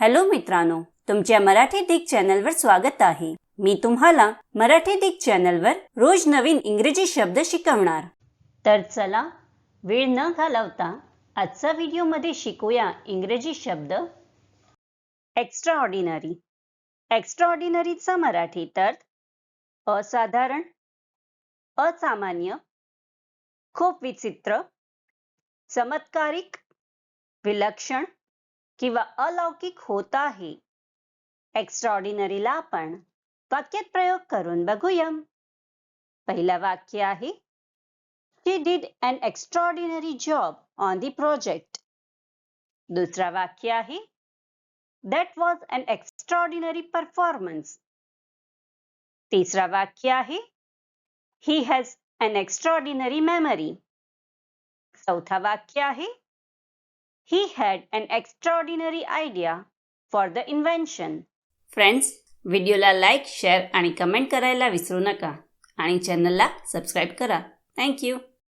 Hello मित्रांनो तुमच्या मराठी दिग चॅनलवर स्वागत आहे. मी तुम्हाला मराठी दिग चॅनलवर रोज नवीन इंग्रजी शब्द शिकवणार. तर चला वेळ न घालवता आजचा व्हिडिओमध्ये शिकूया इंग्रजी शब्द. एक्स्ट्रा ऑर्डिनरी एक्स्ट्रा ऑर्डिनरीचा मराठीत अर्थ असाधारण असामान्य खूप विचित्र चमत्कारिक विलक्षण किंवा अलौकिक होत आहे एक्स्ट्रॉर्डिनरीला आपण वाक्यात प्रयोग करून बघूया पहिलं वाक्य आहे she did an extraordinary job on the project दुसरा वाक्य आहे that was an extraordinary performance तिसरा वाक्य आहे he has an extraordinary memory चौथा वाक्य आहे He had an extraordinary idea for the invention. Friends व्हिडिओला लाईक शेअर आणि कमेंट करायला विसरू नका. आणि चॅनलला सबस्क्राईब करा. थँक्यू